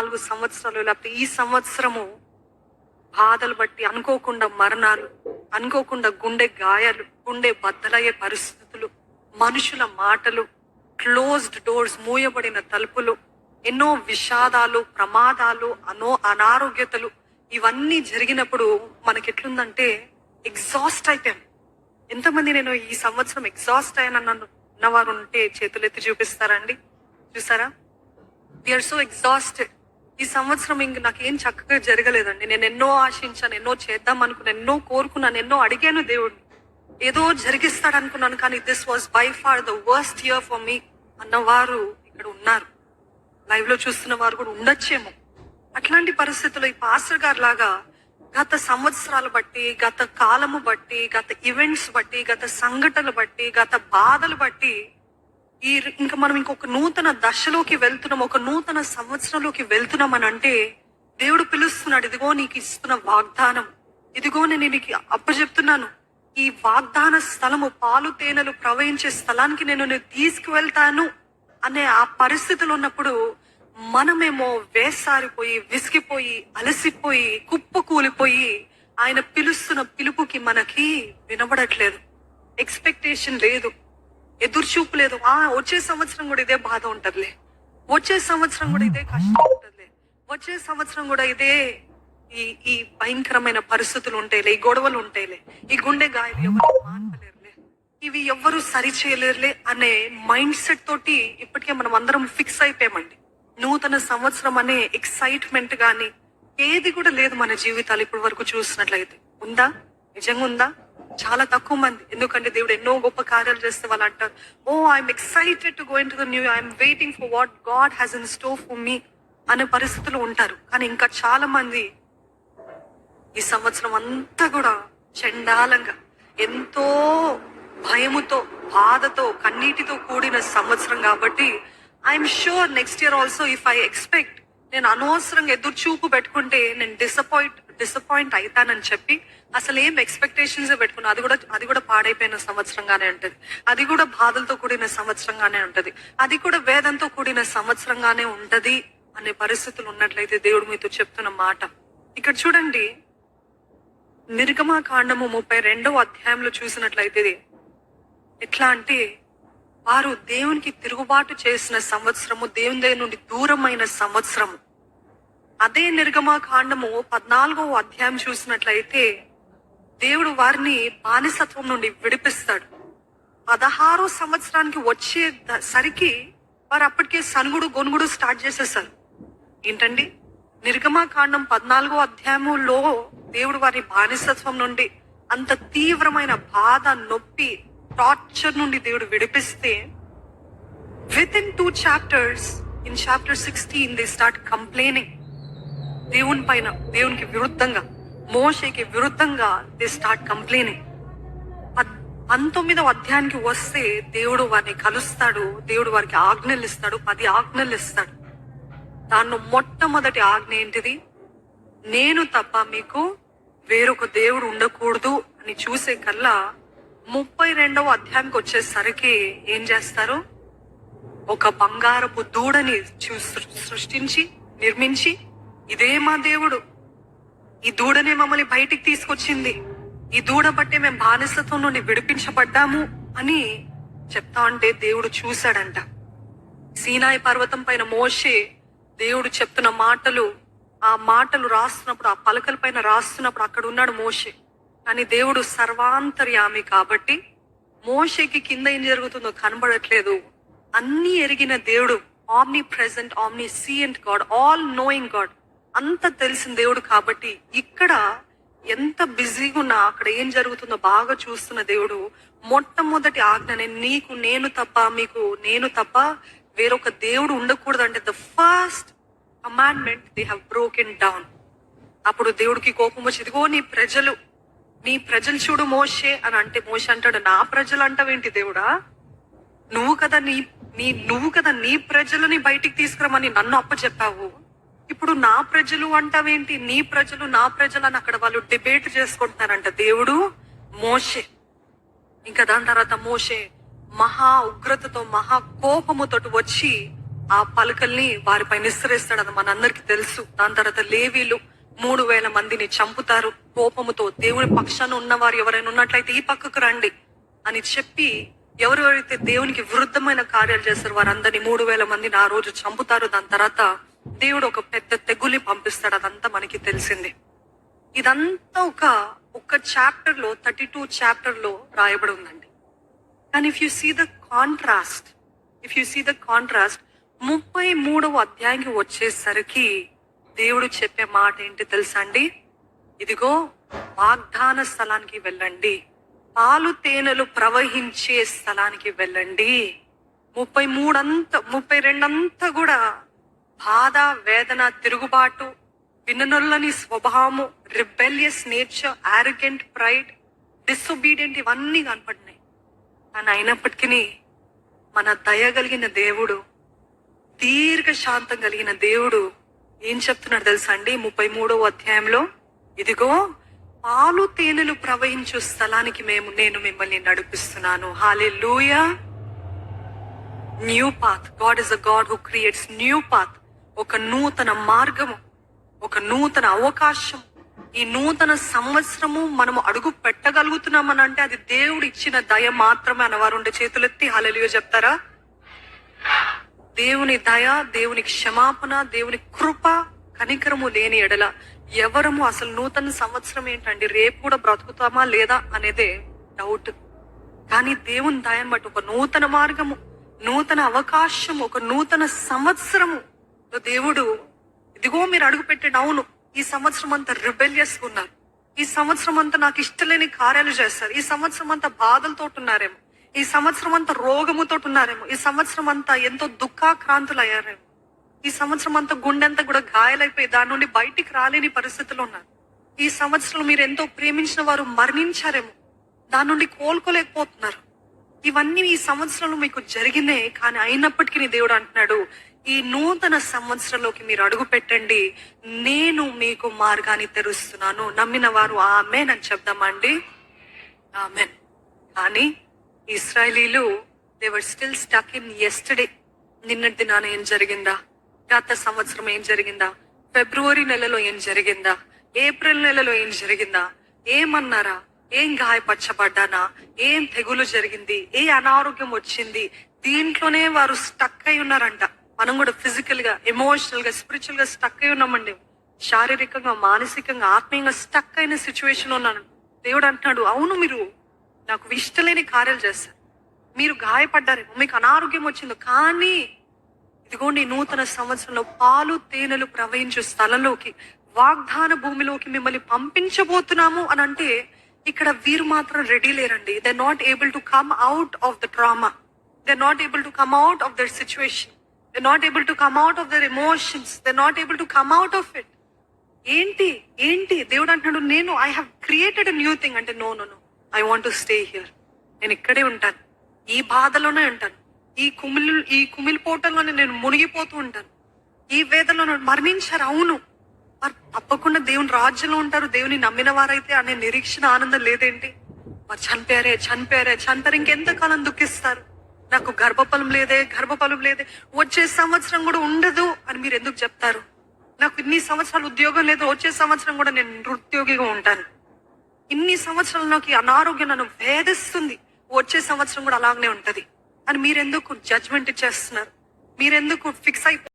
నాలుగు సంవత్సరాలు లేకపోతే ఈ సంవత్సరము బాధలు బట్టి అనుకోకుండా మరణాలు అనుకోకుండా గుండె గాయాలు గుండె బద్దలయ్యే పరిస్థితులు మనుషుల మాటలు క్లోజ్డ్ డోర్స్ మూయబడిన తలుపులు ఎన్నో విషాదాలు ప్రమాదాలు అనో అనారోగ్యతలు ఇవన్నీ జరిగినప్పుడు మనకి ఎట్లుందంటే ఎగ్జాస్ట్ అయిపోయాను ఎంతమంది నేను ఈ సంవత్సరం ఎగ్జాస్ట్ అయ్యానన్న ఉన్నవారు ఉంటే చేతులెత్తి చూపిస్తారండి చూసారా? వీఆర్ సో ఎగ్జాస్టెడ్ ఈ సంవత్సరం ఇంక నాకేం చక్కగా జరగలేదండి. నేను ఎన్నో ఆశించాను ఎన్నో చేద్దాం అనుకున్నాను ఎన్నో కోరుకున్నాను ఎన్నో అడిగాను దేవుడిని ఏదో జరిగిస్తాడు అనుకున్నాను కానీ this was by far the worst year for me అన్నవారు ఇక్కడ ఉన్నారు. లైవ్లో చూస్తున్న వారు కూడా ఉండొచ్చేమో. అట్లాంటి పరిస్థితుల్లో ఈ పాస్టర్ గారు లాగా గత సంవత్సరాలు బట్టి గత కాలము బట్టి గత ఈవెంట్స్ బట్టి గత సంఘటనలు బట్టి గత బాధలు బట్టి ఈ ఇంకా మనం ఇంకొక నూతన దశలోకి వెళ్తున్నాం ఒక నూతన సంవత్సరంలోకి వెళ్తున్నాం అని అంటే దేవుడు పిలుస్తున్నాడు ఇదిగో నీకు ఇస్తున్న వాగ్దానం. ఇదిగో నేను నీకు అప్పచెప్తున్నాను. ఈ వాగ్దాన స్థలము పాలు తేనెలు ప్రవహించే స్థలానికి నేను నేను తీసుకువెళ్తాను. అనే ఆ పరిస్థితులు ఉన్నప్పుడు మనమేమో వేసారిపోయి విసిగిపోయి అలసిపోయి కుప్పకూలిపోయి ఆయన పిలుస్తున్న పిలుపుకి మనకి వినబడట్లేదు. ఎక్స్పెక్టేషన్ లేదు. ఎదురు చూపు లేదు. ఆ వచ్చే సంవత్సరం కూడా ఇదే బాధ ఉంటదిలే. వచ్చే సంవత్సరం కూడా ఇదే కష్టం ఉంటదిలే. వచ్చే సంవత్సరం కూడా ఇదే ఈ ఈ భయంకరమైన పరిస్థితులు ఉంటాయిలే ఈ గొడవలు ఉంటాయిలే ఈ గుండె గాయాలు ఎవరు మానలేరులే ఇవి ఎవ్వరు సరి చేయలేరులే అనే మైండ్ సెట్ తోటి ఇప్పటికే మనం అందరం ఫిక్స్ అయిపోయామండి. నూతన సంవత్సరం అనే ఎక్సైట్మెంట్ గాని ఏది కూడా లేదు మన జీవితాలు ఇప్పటి వరకు చూసినట్లయితే. ఉందా? నిజంగా ఉందా? చాలా తక్కువ మంది. ఎందుకంటే దేవుడు ఎన్నో గొప్ప కార్యాలు చేస్తే వాళ్ళు అంటారు ఓ I'm excited to going to the new I'm waiting for what God has in store for me అనే పరిస్థితులు ఉంటారు. కానీ ఇంకా చాలా మంది ఈ సంవత్సరం అంతా కూడా చండాలంగా ఎంతో భయముతో బాధతో కన్నీటితో కూడిన సంవత్సరం కాబట్టి I'm sure next year also if I expect నేను అనవసరంగా ఎదురు చూపు పెట్టుకుంటే నేను డిసప్పాయింట్ డిసప్పాయింట్ అవుతానని చెప్పి అసలు ఏం ఎక్స్పెక్టేషన్స్ పెట్టుకున్నా. అది కూడా అది కూడా పాడైపోయిన సంవత్సరంగానే ఉంటది. అది కూడా బాధలతో కూడిన సంవత్సరంగానే ఉంటది. అది కూడా వేదంతో కూడిన సంవత్సరంగానే ఉంటది అనే పరిస్థితులు ఉన్నట్లయితే దేవుడు మీతో చెప్తున్న మాట. ఇక్కడ చూడండి నిర్గమాకాండము ముప్పై రెండవ అధ్యాయంలో చూసినట్లయితే ఎట్లా అంటే వారు దేవునికి తిరుగుబాటు చేసిన సంవత్సరము దేవుని దగ్గర నుండి దూరమైన సంవత్సరము. అదే నిర్గమాకాండము పద్నాలుగో అధ్యాయం చూసినట్లయితే దేవుడు వారిని బానిసత్వం నుండి విడిపిస్తాడు. పదహారో సంవత్సరానికి వచ్చే సరికి వారు అప్పటికే సనుగుడు గొనుగుడు స్టార్ట్ చేసేసారు. ఏంటండి? నిర్గమాకాండం పద్నాలుగో అధ్యాయములో దేవుడు వారి బానిసత్వం నుండి అంత తీవ్రమైన బాధ నొప్పి టార్చర్ నుండి దేవుడు విడిపిస్తే within two chapters in chapter sixteen they start complaining దేవుని పైన దేవునికి విరుద్ధంగా మోషకి విరుద్ధంగా దే స్టార్ట్ కంప్లైనింగ్ పంతొమ్మిదవ అధ్యాయానికి వస్తే దేవుడు వారిని కలుస్తాడు దేవుడు వారికి ఆజ్ఞలు ఇస్తాడు పది ఆజ్ఞలు ఇస్తాడు. దానిలో మొట్టమొదటి ఆజ్ఞ ఏంటిది? నేను తప్ప మీకు వేరొక దేవుడు ఉండకూడదు అని చూసే కల్లా ముప్పై రెండవ అధ్యాయానికి వచ్చేసరికి ఏం చేస్తారు? ఒక బంగారపు దూడని సృష్టించి నిర్మించి ఇదే మా దేవుడు. ఈ దూడనే మమ్మల్ని బయటికి తీసుకొచ్చింది. ఈ దూడ బట్టే మేము బానిసత్వం నుండి విడిపించబడ్డాము అని చెప్తా ఉంటే దేవుడు చూశాడంట. సీనాయి పర్వతం పైన మోషే దేవుడు చెప్తున్న మాటలు ఆ మాటలు రాస్తున్నప్పుడు ఆ పలకల పైన రాస్తున్నప్పుడు అక్కడ ఉన్నాడు మోషే. కానీ దేవుడు సర్వాంతర్యామి కాబట్టి మోషకి కింద ఏం జరుగుతుందో కనబడట్లేదు. అన్ని ఎరిగిన దేవుడు omnipresent omniscient God all knowing God అంత తెలిసిన దేవుడు కాబట్టి ఇక్కడ ఎంత బిజీగా ఉన్నా అక్కడ ఏం జరుగుతుందో బాగా చూస్తున్న దేవుడు మొట్టమొదటి ఆజ్ఞని నీకు నేను తప్ప మీకు నేను తప్ప వేరొక దేవుడు ఉండకూడదు అంటే the first commandment they have broken down అప్పుడు దేవుడికి కోపం వచ్చి ఇదిగో నీ ప్రజలు నీ ప్రజలు చూడు మోషే అని అంటే మోషే అంటాడు నా ప్రజలు అంటావేంటి దేవుడా? నువ్వు కదా నీ నీ నువ్వు కదా నీ ప్రజలని బయటికి తీసుకురమని నన్ను అప్పచెప్పావు. ఇప్పుడు నా ప్రజలు అంటావేంటి? నీ ప్రజలు నా ప్రజలు అని అక్కడ వాళ్ళు డిబేట్ చేసుకుంటున్నారంట దేవుడు మోషే. ఇంకా దాని తర్వాత మోషే మహా ఉగ్రతతో మహా కోపముతో వచ్చి ఆ పలకల్ని వారిపై నిస్సరిస్తాడు అది మనందరికి తెలుసు. దాని తర్వాత లేవీలు మూడు వేల మందిని చంపుతారు. కోపముతో దేవుని పక్షాన ఉన్నవారు ఎవరైనా ఉన్నట్లయితే ఈ పక్కకు రండి అని చెప్పి ఎవరెవరైతే దేవునికి విరుద్ధమైన కార్యాలు చేస్తారు వారందరినీ మూడు వేల మందిని ఆ రోజు చంపుతారు. దాని తర్వాత దేవుడు ఒక పెద్ద తెగుల్ని పంపిస్తాడు. అదంతా మనకి తెలిసింది. ఇదంతా ఒక ఒక చాప్టర్లో థర్టీ టూ చాప్టర్లో రాయబడి ఉందండి. కానీ if you see the contrast if you see the contrast ముప్పై మూడవ అధ్యాయంకి వచ్చేసరికి దేవుడు చెప్పే మాట ఏంటి తెలుసా అండి ఇదిగో వాగ్దాన స్థలానికి వెళ్ళండి. పాలు తేనెలు ప్రవహించే స్థలానికి వెళ్ళండి. ముప్పై మూడంతా ముప్పై రెండంతా కూడా బాధ వేదన తిరుగుబాటు విననొల్లని స్వభావము rebellious nature arrogant pride disobedient ఇవన్నీ కనపడినాయి. కానీ అయినప్పటికీ మన దయ కలిగిన దేవుడు దీర్ఘ శాంతం కలిగిన దేవుడు ఏం చెప్తున్నాడు తెలుసా అండి? ముప్పై మూడవ అధ్యాయంలో ఇదిగో పాలు తేనెలు ప్రవహించు స్థలానికి మేము నేను మిమ్మల్ని నడిపిస్తున్నాను. హాలే new path God is a God who creates new path ఒక నూతన మార్గము ఒక నూతన అవకాశం ఈ నూతన సంవత్సరము మనము అడుగు పెట్టగలుగుతున్నామని అంటే అది దేవుడు ఇచ్చిన దయ మాత్రమే అన్నవారు ఉండే చేతులెత్తి హాలెలుయో చెప్తారా? దేవుని దయ దేవుని క్షమాపణ దేవుని కృప కనికరము లేని ఎడల ఎవరము అసలు నూతన సంవత్సరం ఏంటండి? రేపు కూడా బ్రతుకుతామా లేదా అనేదే డౌట్ కానీ దేవుని దయం బట్టి ఒక నూతన మార్గము నూతన అవకాశం ఒక నూతన సంవత్సరము. దేవుడు ఇదిగో మీరు అడుగు పెట్టండి అవును ఈ సంవత్సరం అంతా రిబెలియస్ ఉన్నారు. ఈ సంవత్సరం అంతా నాకు ఇష్టలేని కార్యాలు చేస్తారు. ఈ సంవత్సరం అంతా బాధలతో ఉన్నారేమో. ఈ సంవత్సరం అంతా రోగముతో ఉన్నారేమో ఈ సంవత్సరం అంతా ఎంతో దుఃఖాక్రాంతులు అయ్యారేమో ఈ సంవత్సరం అంతా గుండెంతా కూడా గాయాలైపోయి దాని నుండి బయటికి రాలేని పరిస్థితులు ఉన్నారు. ఈ సంవత్సరం మీరు ఎంతో ప్రేమించిన వారు మరణించారేమో. దాని నుండి కోలుకోలేకపోతున్నారు. ఇవన్నీ ఈ సంవత్సరంలో మీకు జరిగినే కానీ అయినప్పటికీ దేవుడు అంటున్నాడు ఈ నూతన సంవత్సరంలోకి మీరు అడుగు పెట్టండి నేను మీకు మార్గాన్ని తెరుస్తున్నాను. నమ్మిన వారు ఆమెన్ అని చెప్దామండి. ఆమెన్. కానీ ఇస్రాయలీలు they were still stuck in yesterday నిన్నటి దినాన ఏం జరిగిందా? గత సంవత్సరం ఏం జరిగిందా? ఫిబ్రవరి నెలలో ఏం జరిగిందా? ఏప్రిల్ నెలలో ఏం జరిగిందా? ఏమన్నారా? ఏం గాయపరచబడ్డానా? ఏం తెగులు జరిగింది? ఏ అనారోగ్యం వచ్చింది? దీంట్లోనే వారు స్టక్ అయి ఉన్నారంట. మనం కూడా ఫిజికల్గా ఎమోషనల్గా స్పిరిచువల్గా స్టక్ అయి ఉన్నామండి. శారీరకంగా మానసికంగా ఆత్మీయంగా స్టక్ అయిన సిచ్యువేషన్ ఉన్నాను. దేవుడు అంటున్నాడు అవును మీరు నాకు ఇష్టలేని కార్యాలు చేస్తారు. మీరు గాయపడ్డారేమో మీకు అనారోగ్యం వచ్చింది కానీ ఇదిగోండి నూతన సంవత్సరంలో పాలు తేనెలు ప్రవహించు స్థలంలోకి వాగ్దాన భూమిలోకి మిమ్మల్ని పంపించబోతున్నాము అని అంటే ఇక్కడ వీరు మాత్రం రెడీ లేరండి. They not able to come out of the drama they not able to come out of their situation they not able to come out of their emotions they not able to come out of it ఏంటి? ఏంటి? దేవుడు అంటున్నాడు నేను I have created new thing అంటే no no no I want to stay here నేను ఇక్కడే ఉంటాను. ఈ బాధలోనే ఉంటాను. ఈ కుమిలి ఈ కుమిలిపోవటంలోనే నేను మునిగిపోతూ ఉంటాను. ఈ వేదనలో మరణించారు. అవును. మరి తప్పకుండా దేవుని రాజ్యంలో ఉంటారు. దేవుని నమ్మిన వారైతే అనే నిరీక్షణ ఆనందం లేదేంటి? మరి చనిపోయారే చనిపోయారే చనిపోయారు ఇంకెంతకాలం దుఃఖిస్తారు? నాకు గర్భఫలం లేదే గర్భఫలం లేదే. వచ్చే సంవత్సరం కూడా ఉండదు అని మీరు ఎందుకు చెప్తారు? నాకు ఇన్ని సంవత్సరాలు ఉద్యోగం లేదు. వచ్చే సంవత్సరం కూడా నేను నిరుద్యోగిగా ఉంటాను. ఇన్ని సంవత్సరాలు అనారోగ్యం నన్ను వేధిస్తుంది. వచ్చే సంవత్సరం కూడా అలాగనే ఉంటది. అని మీరెందుకు జడ్జ్మెంట్ ఇచ్చేస్తున్నారు? మీరెందుకు ఫిక్స్ అయిపో